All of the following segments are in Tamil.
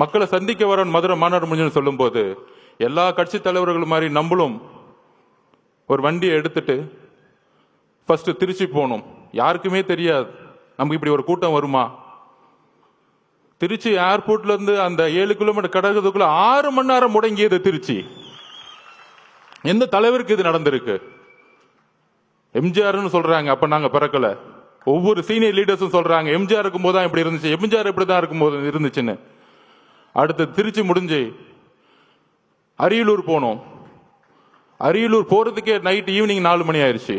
மக்களை சந்திக்க வரன் மதுரை மாநாடு முடிஞ்சுன்னு சொல்லும்போது எல்லா கட்சி தலைவர்கள் மாதிரி நம்மளும் ஒரு வண்டியை எடுத்துட்டு ஃபர்ஸ்ட் திருச்சி போகணும். யாருக்குமே தெரியாது. நமக்கு இப்படி ஒரு கூட்டம் வருமா? திருச்சி ஏர்போர்ட்ல இருந்து அந்த ஏழு கிலோமீட்டர் கடக்கிறதுக்குள்ள ஆறு மணி நேரம் முடங்கியது திருச்சி. எந்த தலைவருக்கு இது நடந்திருக்கு? எம்ஜிஆர்னு சொல்றாங்க அப்ப நாங்க பிறக்கல. ஒவ்வொரு சீனியர் லீடர்ஸும் சொல்றாங்க எம்ஜிஆர் இருக்கும்போது தான் இப்படி இருந்துச்சு எம்ஜிஆர் இப்படி தான் இருக்கும் போது இருந்துச்சுன்னு. அடுத்து திருச்சி முடிஞ்சு அரியலூர் போனோம். அரியலூர் போறதுக்கே நைட் ஈவினிங் நாலு மணி ஆயிடுச்சு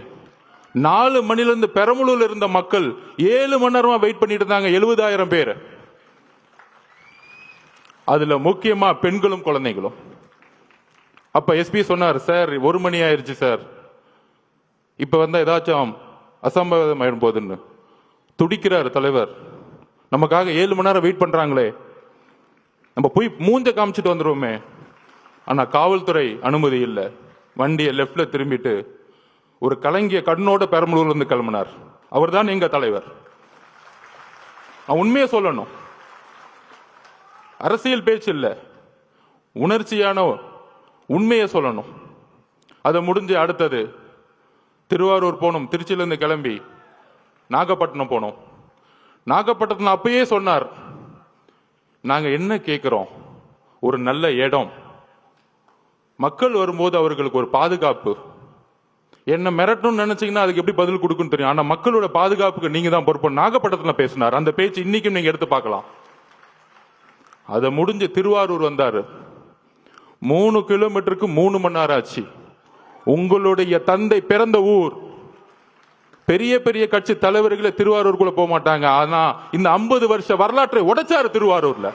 நாலு மணிலிருந்து பெரம்பலூர்ல இருந்த மக்கள் ஏழு மணி நேரமா வெயிட் பண்ணிட்டு இருந்தாங்க எழுபதாயிரம் பேர். அதுல முக்கியமா பெண்களும் குழந்தைகளும். அப்ப எஸ்பி சொன்னார் சார் ஒரு மணி ஆயிடுச்சு சார். இப்ப வந்தா ஏதாச்சும் அசம்பாவிதம் ஆயிடும் போதுன்னு. துடிக்கிறார் தலைவர். நமக்காக ஏழு மணி நேரம் வெயிட் பண்றாங்களே. நம்ம போய் மூஞ்ச காமிச்சிட்டு வந்துடுவோமே ஆனால் காவல்துறை அனுமதி இல்லை. வண்டியை லெஃப்ட்டில் திரும்பிட்டு ஒரு கலங்கிய கண்ணோட பெரம்பலூர்லேருந்து கிளம்புனார். அவர் தான் எங்கள் தலைவர். நான் உண்மையை சொல்லணும். அரசியல் பேச்சு இல்லை. உணர்ச்சியான உண்மையை சொல்லணும். அதை முடிஞ்சு அடுத்தது திருவாரூர் போனோம். திருச்சியிலேருந்து கிளம்பி நாகப்பட்டினம் போனோம். நாகப்பட்டினத்தில் அப்பயே சொன்னார் நாங்கள் என்ன கேட்குறோம் ஒரு நல்ல இடம். மக்கள் வரும்போது அவர்களுக்கு ஒரு பாதுகாப்பு. என்ன மிரட்டணும்னு நினைச்சீங்கன்னா அதுக்கு எப்படி பதில் கொடுக்குன்னு தெரியும். ஆனால் மக்களோட பாதுகாப்புக்கு நீங்க தான் பொறுப்பு. நாகப்பட்டத்தில் பேசினார். அந்த பேச்சு இன்னைக்கும் நீங்க எடுத்து பார்க்கலாம். அதை முடிஞ்சு திருவாரூர் வந்தாரு. மூணு கிலோமீட்டருக்கு மூணு மணி நேரம் ஆச்சு. உங்களுடைய தந்தை பிறந்த ஊர். பெரிய பெரிய கட்சி தலைவர்களே திருவாரூருக்குள்ள போக மாட்டாங்க. ஆனா இந்த ஐம்பது வருஷ வரலாற்றை உடைச்சாரு திருவாரூர்ல.